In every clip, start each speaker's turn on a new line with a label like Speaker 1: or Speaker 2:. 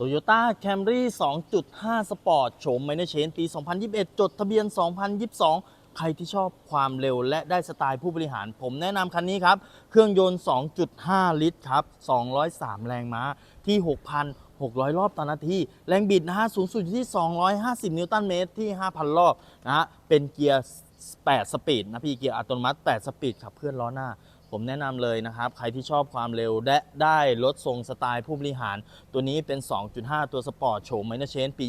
Speaker 1: Toyota Camry 2.5 Sport โฉมไมเนเชนปี 2021 จดทะเบียน 2022 ใครที่ชอบความเร็วและได้สไตล์ผู้บริหาร ผมแนะนำคันนี้ครับ เครื่องยนต์ 2.5 ลิตรครับ 203 แรงม้าที่ 6,600 รอบต่อนาที แรงบิดนะฮะสูงสุดอยู่ที่ 250 นิวตันเมตรที่ 5,000 รอบนะฮะเป็นเกียร์ 8 สปีดนะพี่เกียร์อัตโนมัติ 8 สปีดขับเคลื่อนล้อหน้า ผมแนะนำเลยนะครับ ใครที่ชอบความเร็วและได้รถทรงสไตล์ผู้บริหาร ตัวนี้เป็น 2.5 ตัวสปอร์ตโฉมไมเนเชนปี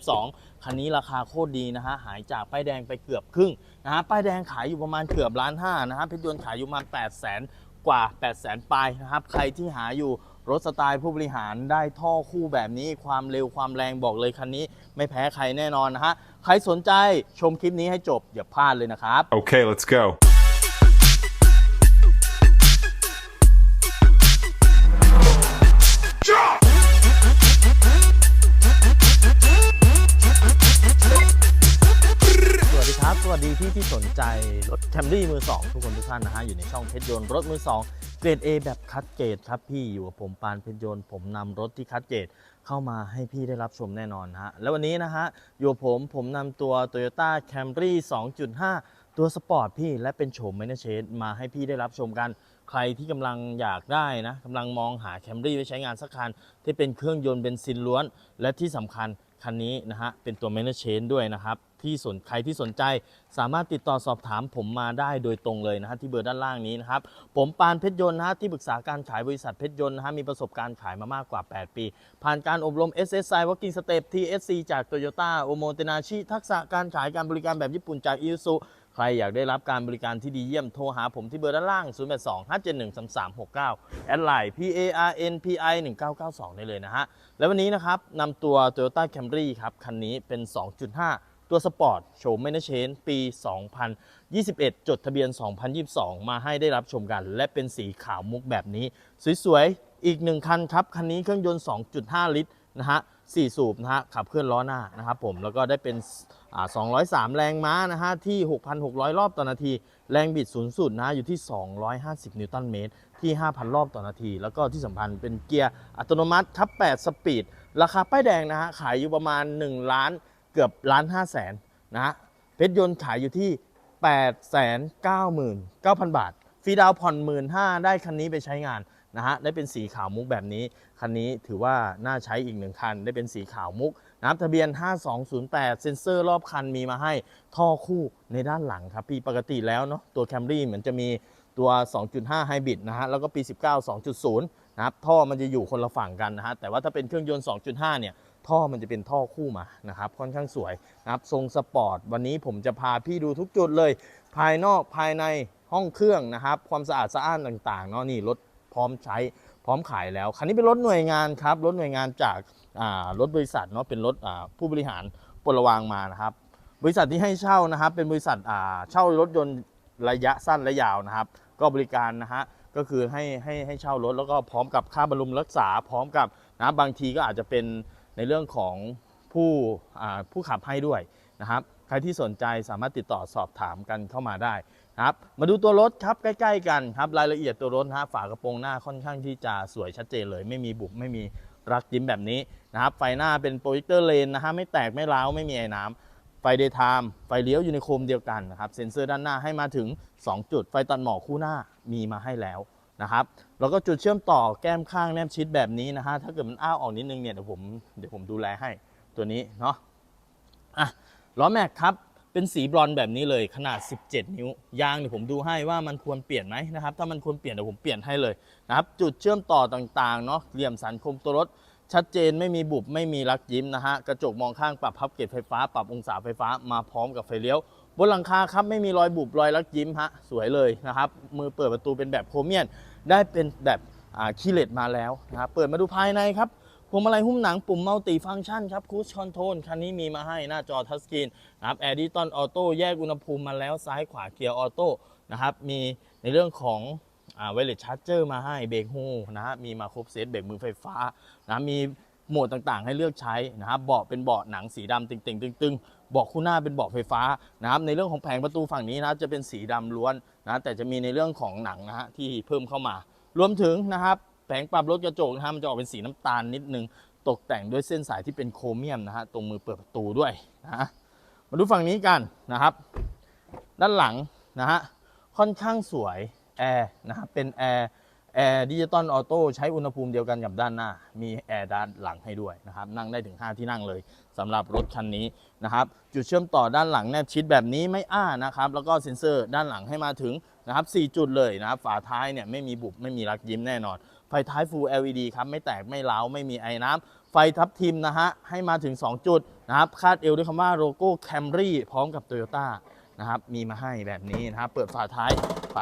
Speaker 1: 21.22 คันนี้ราคาโคตรดีนะฮะหายจากป้ายแดงไปเกือบครึ่งนะฮะป้ายแดงขายอยู่ประมาณเกือบล้านห้านะฮะเพชรยนต์ขายอยู่ประมาณ8 0 0 0 0กว่า 8 0 0 0 0 0ปลายนะครับ ใครที่หาอยู่ รถสไตล์ผู้บริหารได้ท่อคู่แบบนี้ ความเร็วความแรงบอกเลยคันนี้ ไม่แพ้ใครแน่นอนนะฮะ ใครสนใจชมคลิปนี้ให้จบ อย่าพลาดเลยนะครับ
Speaker 2: Okay, let's go.
Speaker 1: สวัสดีครับ สวัสดีพี่ที่สนใจรถแคมรี่มือ 2 ทุกคนทุกท่านนะฮะ อยู่ในช่องเพชรยนต์รถมือ 2 เกรด A แบบคัดเกรดครับพี่อยู่กับผมปานเพชรยนต์ผมนำรถที่คัดเกรดเข้ามาให้พี่ได้รับชมแน่นอนนะฮะแล้ววันนี้นะฮะอยู่กับผมผมนำตัว Toyota Camry 2.5 ตัวสปอร์ตพี่และเป็นโฉมไมเนเชนมาให้พี่ได้รับชมกัน ใครที่กำลังอยากได้นะกำลังมองหาแคมรี่ไว้ใช้งานสักคัน ที่เป็นเครื่องยนต์เบนซินล้วน และที่สำคัญคันนี้นะฮะเป็นตัว m a n a g e Chain ด้วยนะครับ ที่สนใครที่สนใจ สามารถติดต่อสอบถามผมมาได้โดยตรงเลยนะฮะที่เบอร์ด้านล่างนี้นะครับผมปานเพชรยนต์นะฮะที่ปรึกษาการขายบริษัทเพชรยนต์นะฮะมีประสบการณ์ขายมามากกว่า 8 ปี ผ่านการอบรม SSI Working Step TSC จาก Toyota o m o t e n a c h i ทักษะการขายการบริการแบบญี่ปุ่นจาก i s u ใครอยากได้รับการบริการที่ดีเยี่ยมโทรหาผมที่เบอร์ด้านล่าง 0 8 2 5 7 1 3 3 6 9 แอดไลน์ P A R N P I 1992 ได้เลยนะฮะ แล้ววันนี้นะครับนำตัว Toyota Camry ครับ คันนี้เป็น 2.5 ตัวสปอร์ตโฉมไม่นเชนปี 2021 จดทะเบียน 2022 มาให้ได้รับชมกัน และเป็นสีขาวมุกแบบนี้ สวยๆ อีกหนึ่งคันครับ คันนี้เครื่องยนต์ 2.5 ลิตรนะฮะ4สูบนะฮะขับเคลื่อนล้อหน้านะครับผมแล้วก็ได้เป็น 203 แรงม้านะฮะที่ 6,600 รอบต่อนาที แรงบิดสูงสุดนะอยู่ที่ 250 นิวตันเมตร ที่ 5,000 รอบต่อนาที แล้วก็ที่สำคัญเป็นเกียร์อัตโนมัติครับ 8 สปีด ราคาป้ายแดงนะฮะขายอยู่ประมาณ 1 ล้าน เกือบล้าน5แสนนะเพชรยนต์ขายอยู่ที่8 9 9 0 0 0 บาท ฟรีดาวผ่อน 1 5ื่นได้คันนี้ไปใช้งานนะฮะได้เป็นสีขาวมุกแบบนี้ คันนี้ถือว่าน่าใช้อีกหนึ่งคัน ได้เป็นสีขาวมุกนะทะเบียน 5208 เซ็นเซอร์รอบคันมีมาให้ท่อคู่ในด้านหลังครับ พี่ปกติแล้วเนาะตัว Camry เหมือนจะมีตัว 2.5 ไฮบริดนะฮะแล้วก็ปี 19 2.0 นะครับท่อมันจะอยู่คนละฝั่งกันนะฮะแต่ว่าถ้าเป็นเครื่องยนต์ 2.5 เนี่ย ท่อมันจะเป็นท่อคู่มานะครับ ค่อนข้างสวยนะครับทรงสปอร์ตวันนี้ผมจะพาพี่ดูทุกจุดเลย ภายนอกภายในห้องเครื่องนะครับ ความสะอาดสะอ้านต่างๆเนาะนี่รถพร้อมใช้พร้อมขายแล้ว คันนี้เป็นรถหน่วยงานครับรถหน่วยงานจากรถบริษัทเนาะเป็นรถผู้บริหารปลวางมานะครับ บริษัทที่ให้เช่านะครับ เป็นบริษัทเช่ารถยนต์ระยะสั้นและยาวนะครับ ก็บริการนะฮะก็คือให้ให้ให้เช่ารถแล้วก็พร้อมกับค่าบำรุงรักษา พร้อมกับนะบางทีก็อาจจะเป็น ในเรื่องของผู้ผู้ขับให้ด้วยนะครับใครที่สนใจสามารถติดต่อสอบถามกันเข้ามาได้นะครับมาดูตัวรถครับใกล้ ๆ กันครับรายละเอียดตัวรถนะฮะฝากระโปรงหน้าค่อนข้างที่จะสวยชัดเจนเลย ไม่มีบุบไม่มีรักยิ้มแบบนี้นะครับไฟหน้าเป็นโปรเจคเตอร์เลนนะฮะไม่แตกไม่ร้าวไม่มีไอ้น้ำไฟเดย์ไทม์ไฟเลี้ยวอยู่ในโคมเดียวกันนะครับเซ็นเซอร์ด้านหน้าให้มาถึง 2 จุด ไฟตัดหมอกคู่หน้ามีมาให้แล้ว นะครับแล้วก็จุดเชื่อมต่อแก้มข้างแนบชิดแบบนี้นะฮะถ้าเกิดมันอ้าวออกนิดนึงเนี่ยเดี๋ยวผมเดี๋ยวผมดูแลให้ตัวนี้เนาะอะล้อแม็กครับเป็นสีบรอนแบบนี้เลยขนาด 17 นิ้วยางเดี๋ยวผมดูให้ว่ามันควรเปลี่ยนไหมนะครับถ้ามันควรเปลี่ยนเดี๋ยวผมเปลี่ยนให้เลยนะครับจุดเชื่อมต่อต่างๆเนาะเหลี่ยมสันคมตัวรถ ชัดเจนไม่มีบุบไม่มีรักยิ้มนะฮะ กระจกมองข้างปรับพับเกรดไฟฟ้า ปรับองศาไฟฟ้ามาพร้อมกับไฟเลี้ยว บนหลังคาครับไม่มีรอยบุบรอยรักยิ้มฮะสวยเลยนะครับ มือเปิดประตูเป็นแบบโครเมียน ได้เป็นแบบคีเลตมาแล้วนะครับเปิดมาดูภายในครับพวงมาลัยหุ้มหนังปุ่มมัลติฟังก์ชันครับคูชคอนโทรลคันนี้มีมาให้หน้าจอทัชสกรีนนะครับแอร์ดิตอนออโต้แยกอุณหภูมิมาแล้วซ้ายขวาเกียร์ออโต้นะครับมีในเรื่องของ ไวเลสชาร์จเจอร์มาให้เบรกโฮนะฮะมีมาครบเซตเบรกมือไฟฟ้านะมีโหมดต่างๆ ให้เลือกใช้นะครับเบาะเป็นเบาะหนังสีดำตึงๆตึงๆเบาะคู่หน้าเป็นเบาะไฟฟ้านะครับในเรื่องของแผงประตูฝั่งนี้นะจะเป็นสีดำล้วนนะแต่จะมีในเรื่องของหนังนะฮะที่เพิ่มเข้ามารวมถึงนะครับแผงปรับรถกระจกนะฮะมันจะออกเป็นสีน้ำตาลนิดนึงตกแต่งด้วยเส้นสายที่เป็นโครเมียมนะฮะตรงมือเปิดประตูด้วยนะมาดูฝั่งนี้กันนะครับ ด้านหลังนะฮะค่อนข้างสวย แอร์นะครับเป็นแอร์แอร์ดิจิตอลออโต้ใช้อุณหภูมิเดียวกันกับด้านหน้า มีแอร์ด้านหลังให้ด้วยนะครับ นั่งได้ถึง 5 ที่นั่งเลยสำหรับรถคันนี้นะครับ จุดเชื่อมต่อด้านหลังแนบชิดแบบนี้ไม่อ้านะครับ แล้วก็เซ็นเซอร์ด้านหลังให้มาถึงนะครับ 4 จุดเลยนะครับ ฝาท้ายเนี่ยไม่มีบุบไม่มีรักยิ้มแน่นอน ไฟท้าย Full LED ครับ ไม่แตกไม่เล้าไม่มีไอ้น้ำไฟทับทิมนะฮะ ให้มาถึง 2 จุดนะครับ คาดเอวด้วยคำว่าโลโก้ Camry พร้อมกับ Toyota นะครับ มีมาให้แบบนี้นะครับ เปิดฝาท้าย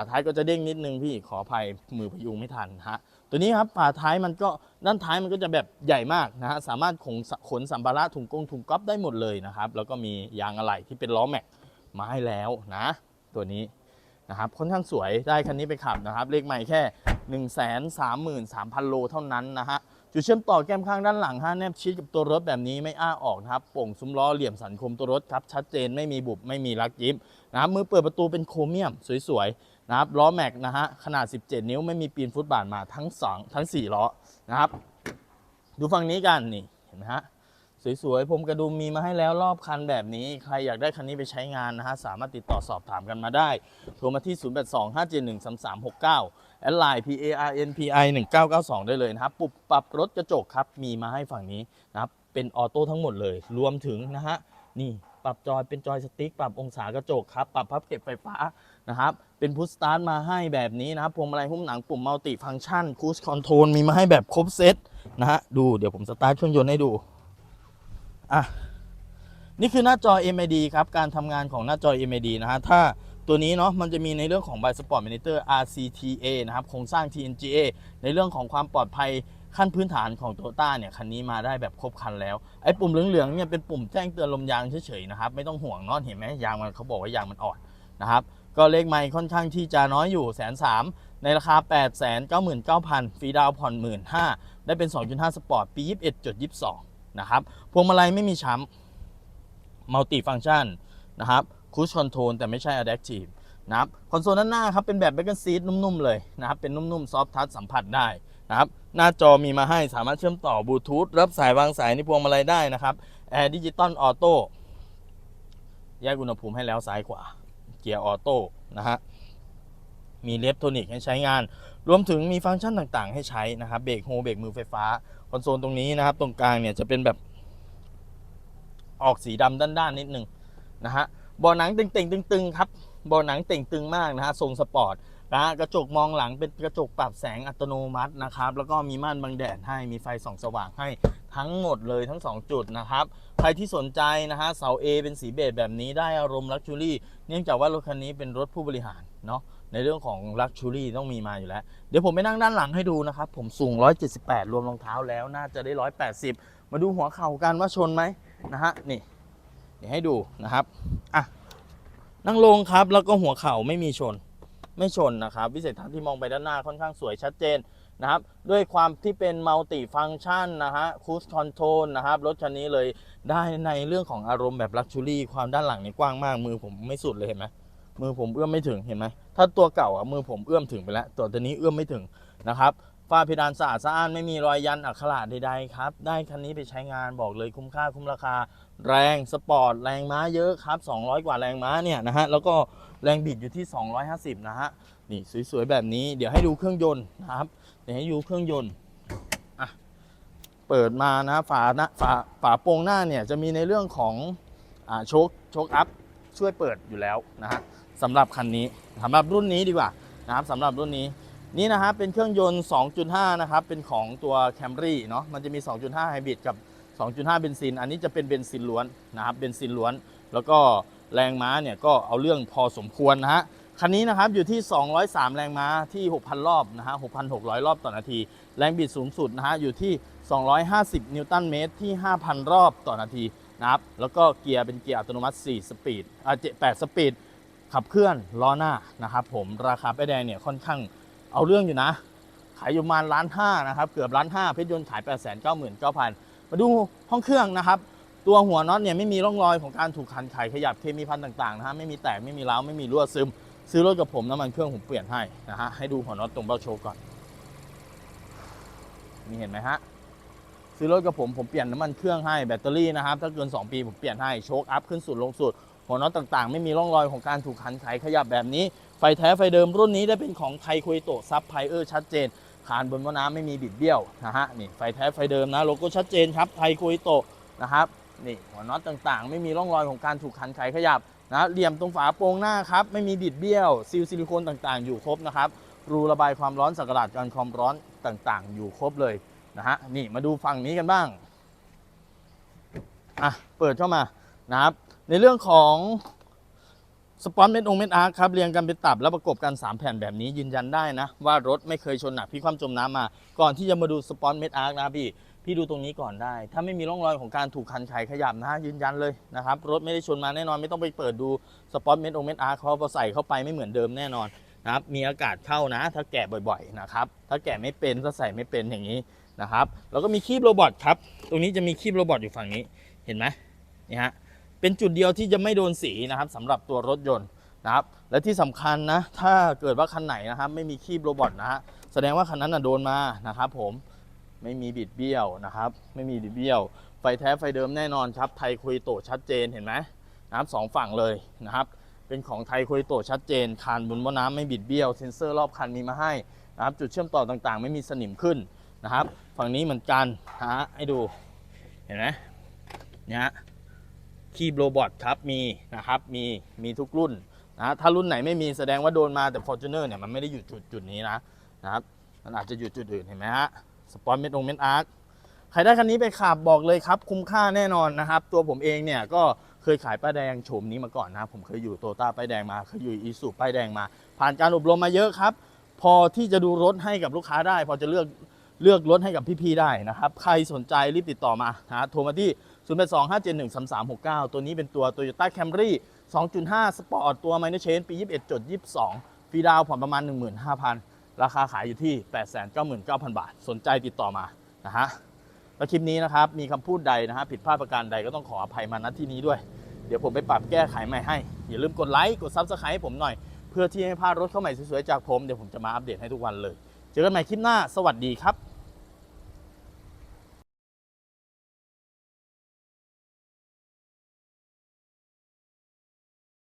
Speaker 1: ท้ายก็จะเด้งนิดนึงพี่ขออภัยมือพยุงไม่ทันฮะตัวนี้ครับฝาท้ายมันก็ด้านท้ายมันก็จะแบบใหญ่มากนะฮะสามารถขนขนสัมภาระถุงกงถุงก๊อฟได้หมดเลยนะครับแล้วก็มียางอะไหล่ที่เป็นล้อแม็กมาให้แล้วนะ ตัวนี้นะครับค่อนข้างสวยได้คันนี้ไปขับนะครับ เลขใหม่แค่ 1 3 3 3 0 0 0โลเท่านั้นนะฮะจุดเชื่อมต่อแก้มข้างด้านหลังฮะแนบชิดกับตัวรถแบบนี้ไม่อ้าออกนะครับโป่งซุ้มล้อเหลี่ยมสันคมตัวรถครับชัดเจนไม่มีบุบไม่มีรักยิ้มนะครับมือเปิดประตูเป็นโครเมียมสวยๆ นะครับล้อแม็กนะฮะขนาด 17 นิ้วไม่มีปีนฟุตบาทมาทั้ง2ทั้ง 4 ล้อนะครับ ดูฝั่งนี้กันนี่เห็นไหมฮะสวยๆผมกระดุมมีมาให้แล้วรอบคันแบบนี้ ใครอยากได้คันนี้ไปใช้งานนะฮะ สามารถติดต่อสอบถามกันมาได้ โทรมาที่ 0825713369 แอดไลน์ PARNPI 1992 ได้เลยนะครับปุบปรับรถกระจกครับ มีมาให้ฝั่งนี้นะครับ เป็นออโต้ทั้งหมดเลย รวมถึงนะฮะ นี่ปรับจอยเป็นจอยสติ๊ก ปรับองศากระจกครับ ปรับพับเก็บไฟฟ้า นะครับ เป็นพุชสตาร์ทมาให้แบบนี้นะครับพวงมาลัยหุ้มหนังปุ่มมัลติฟังก์ชันคูสคอนโทรลมีมาให้แบบครบเซตนะฮะดูเดี๋ยวผมสตาร์ทเครื่องยนต์ให้ดูอะนี่คือหน้าจอ MID ครับ การทำงานของหน้าจอ MID นะฮะ ถ้าตัวนี้เนาะ มันจะมีในเรื่องของ By Sport Monitor RCTA นะครับ โครงสร้าง TNGA ในเรื่องของความปลอดภัยขั้นพื้นฐานของ Toyota เนี่ย คันนี้มาได้แบบครบคันแล้ว ไอ้ปุ่มเหลืองๆเนี่ยเป็นปุ่มแจ้งเตือนลมยางเฉยๆนะครับ ไม่ต้องห่วงเนอะเห็นไหมยางมันเขาบอกว่ายางมันอ่อน นะครับ ก็เลขไมค์ค่อนข้างที่จะน้อยอยู่แสนสามในราคา 8 9 9 0 0 0ฟรีดาวผ่อน 15,000 ได้เป็น 2.5 สปอร์ต ปี 21.22 นะครับ พวงมาลัยไม่มีช้ำมัลติฟัง c t ชันนะครับคูชคอนโทรลแต่ไม่ใช่ Adaptive นะครับคอนโซลด้านหน้าครับ เป็นแบบ b บ c ก n ซี t นุ่ม ๆ เลยนะครับ เป็นนุ่ม ๆ ซอฟทัชสัมผัสได้นะครับ หน้าจอมีมาให้สามารถเชื่อมต่อบลูทูธรับสายวางสายในพวงมาลัยได้นะครับแอร์ดิจิตอลออโต้แยกอุณหภูมิให้แล้วซ้ายขวา เกียร์ออโต้นะฮะมีเลฟโทนิกให้ใช้งาน รวมถึงมีฟังก์ชันต่างๆ ให้ใช้นะครับเบรกโฮเบรกมือไฟฟ้า คอนโซลตรงนี้นะครับ ตรงกลางเนี่ยจะเป็นแบบออกสีดำด้านๆนิดนึงนะฮะเบาะหนังเต่งๆตึงๆครับเบาะหนังเต่งตึงมากนะฮะทรงสปอร์ตนะฮะกระจกมองหลังเป็นกระจกปรับแสงอัตโนมัตินะครับ แล้วก็มีม่านบังแดดให้มีไฟส่องสว่างให้ ทั้งหมดเลยทั้ง 2 จุดนะครับ ใครที่สนใจนะฮะเสา A เป็นสีเบจแบบนี้ได้อารมณ์ลักชูรี่เนื่องจากว่ารถคันนี้เป็นรถผู้บริหารเนาะในเรื่องของลักชูรี่ต้องมีมาอยู่แล้ว เดี๋ยวผมไปนั่งด้านหลังให้ดูนะครับ ผมสูง 178 รวมรองเท้าแล้วน่าจะได้ 180 มาดูหัวเข่ากันว่าชนไหมนะฮะนี่เดี๋ยวให้ดูนะครับอะนั่งลงครับแล้วก็หัวเข่าไม่มีชนไม่ชนนะครับ วิสัยทัศน์ที่มองไปด้านหน้าค่อนข้างสวยชัดเจน นะครับด้วยความที่เป็นมัลติฟัง c t ชันนะฮะคูสคอนโทรลนะครับรถคันนี้เลยได้ในเรื่องของอารมณ์แบบลักชูรี่ความด้านหลังนี่กว้างมาก มือผมไม่สุดเลยเห็นไหมมือผมเอื้อมไม่ถึงเห็นไหมถ้าตัวเก่าอะมือผมเอื้อมถึงไปแล้วตัวตัวนี้เอื้อมไม่ถึงนะครับฝ้าเพดานสะอาดสะอ้านไม่มีรอยยันอักขระใดๆครับ ได้คันนี้ไปใช้งานบอกเลยคุ้มค่าคุ้มราคา แรงสปอร์ตแรงม้าเยอะครับ 200 กว่าแรงม้าเนี่ยนะฮะแล้วก็แรงบิดอยู่ที่ 250 นะฮะ นี่สวยๆแบบนี้เดี๋ยวให้ดูเครื่องยนต์นะครับเดี๋ยวให้ดูเครื่องยนต์อะเปิดมานะฝาหน้าฝาฝาโปรงหน้าเนี่ยจะมีในเรื่องของอ่าโชคโชคอัพช่วยเปิดอยู่แล้วนะฮะสำหรับคันนี้สำหรับรุ่นนี้ดีกว่านะครับสำหรับรุ่นนี้นี่นะฮะเป็นเครื่องยนต์ 2.5 นะครับ เป็นของตัว Camry เนาะมันจะมี 2.5 ไฮบริดกับ 2.5 เบนซิน อันนี้จะเป็นเบนซินล้วนนะครับ เบนซินล้วน แล้วก็แรงม้าเนี่ยก็เอาเรื่องพอสมควรนะฮะ คันนี้นะครับอยู่ที่ 203 แรงม้าที่ 6,000 รอบนะฮะ 6,600 รอบต่อนาที แรงบิดสูงสุดนะฮะอยู่ที่ 250 นิวตันเมตรที่ 5,000 รอบต่อนาทีนะครับ แล้วก็เกียร์เป็นเกียร์อัตโนมัติ 4 สปีดอ่า8สปีด ขับเคลื่อนล้อหน้านะครับผม ราคาป้ายแดงเนี่ยค่อนข้างเอาเรื่องอยู่นะ ขายอยู่ประมาณล้านห้านะครับ เกือบล้านห้าเพชรยนต์ขาย 8 9 9 0 0 0 มาดูห้องเครื่องนะครับตัวหัวน็อตเนี่ยไม่มีร่องรอยของการถูกขันไขขยับเคมีพันต่างๆนะฮะไม่มีแตกไม่มีร้าวไม่มีรั่วซึม ซื้อรถกับผมน้ำมันเครื่องผมเปลี่ยนให้นะฮะให้ดูหัวน็อตตรงเบ้าโชว์ก่อนนี่เห็นไหมฮะซื้อรถกับผมผมเปลี่ยนน้ำมันเครื่องให้แบตเตอรี่นะครับถ้าเกิน 2 ปีผมเปลี่ยนให้โชคอัพขึ้นสุดลงสุดหัวน็อตต่างๆ ไม่มีร่องรอยของการถูกขันไขขยับแบบนี้ ไฟแท้ไฟเดิมรุ่นนี้ได้เป็นของไทยคุยโตซับไพเออร์ชัดเจนคานบนว่าน้ำไม่มีบิดเบี้ยวนะฮะนี่ไฟแท้ไฟเดิมนะโลโก้ชัดเจนครับไทยคุยโตนะครับนี่หัวน็อตต่างๆ ไม่มีร่องรอยของการถูกขันไขขยับ นะเหลี่ยมตรงฝาโปรงหน้าครับ ไม่มีบิดเบี้ยว ซีลซิลิโคนต่างๆ อยู่ครบนะครับ รูระบายความร้อนสักหลาดการความร้อนต่างๆ อยู่ครบเลยนะฮะ นี่มาดูฝั่งนี้กันบ้าง อะ เปิดเข้ามานะครับ ในเรื่องของสปอนเมดองเม็ดอาร์ครับเรียงกันเป็นตับแล้วประกบกัน 3 แผ่นแบบนี้ยืนยันได้นะ ว่ารถไม่เคยชนหนักพี่ความจมน้ำมา ก่อนที่จะมาดูสปอนเมดอาร์นะพี่ พี่ดูตรงนี้ก่อนได้ ถ้าไม่มีร่องรอยของการถูกคันไขขยับนะฮะยืนยันเลยนะครับ รถไม่ได้ชนมาแน่นอนไม่ต้องไปเปิดดูสปอตเมดโอเมดอาร์เขาพอใส่เข้าไปไม่เหมือนเดิมแน่นอนนะครับมีอากาศเข้านะ ถ้าแกะบ่อยๆนะครับถ้าแกะไม่เป็นถ้าใส่ไม่เป็นอย่างนี้นะครับแล้วก็มีคีบโรบอทครับตรงนี้จะมีคีบโรบอทอยู่ฝั่งนี้เห็นไหมนี่ฮะเป็นจุดเดียวที่จะไม่โดนสีนะครับสำหรับตัวรถยนต์นะครับและที่สำคัญนะถ้าเกิดว่าคันไหนนะครับไม่มีคีบโรบอทนะฮะแสดงว่าคันนั้นนะโดนมานะครับผม ไม่มีบิดเบี้ยวนะครับ ไม่มีบิดเบี้ยว ไฟแท้ไฟเดิมแน่นอนครับ ไทยคุยโตชัดเจนเห็นไหมนะครับสองฝั่งเลยนะครับ เป็นของไทยคุยโตชัดเจน คานบนว่าน้ำไม่บิดเบี้ยวเซ็นเซอร์รอบคันมีมาให้นะครับ จุดเชื่อมต่อต่างๆ ไม่มีสนิมขึ้นนะครับ ฝั่งนี้เหมือนกันฮะให้ดู เห็นไหมเนี่ยฮะคีบโรบอทครับมีนะครับ มีมีทุกรุ่นนะถ้ารุ่นไหนไม่มีแสดงว่าโดนมาแต่ Fortuner เนี่ยมันไม่ได้อยู่จุดจุดนี้นะนะครับ มันอาจจะอยู่จุดอื่นเห็นไหมฮะ สปอนเมดองเมดอาร์คใครได้คันนี้ไปขับบอกเลยครับ คุ้มค่าแน่นอนนะครับ ตัวผมเองเนี่ยก็เคยขายป้ายแดงโฉมนี้มาก่อนนะ ผมเคยอยู่โตต้าป้ายแดงมา เคยอยู่อีสุป้ายแดงมา ผ่านการอบรมมาเยอะครับ พอที่จะดูรถให้กับลูกค้าได้ พอจะเลือกเลือกรถให้กับพี่ๆได้นะครับ ใครสนใจรีบติดต่อมานะโทรมาที่ 0 8 2 5 7 1 3 3 6 9 ตัวนี้เป็นตัว Toyota Camry 2.5 Sport ตัว Minor Change ปี 21.22ฟรีดาวผ่อนประมาณ 15,000 ราคาขายอยู่ที่ 899,000 บาท สนใจติดต่อมานะฮะแล้วคลิปนี้นะครับ มีคำพูดใดนะฮะผิดพลาดประการใดก็ต้องขออภัยมาณที่นี้ด้วย เดี๋ยวผมไปปรับแก้ไขใหม่ให้ อย่าลืมกดไลค์กดซับสไครต์ให้ผมหน่อย เพื่อที่ให้พลาดรถเข้าใหม่สวยๆจากผม เดี๋ยวผมจะมาอัปเดตให้ทุกวันเลย เจอกันใหม่คลิปหน้า สวัสดีครับ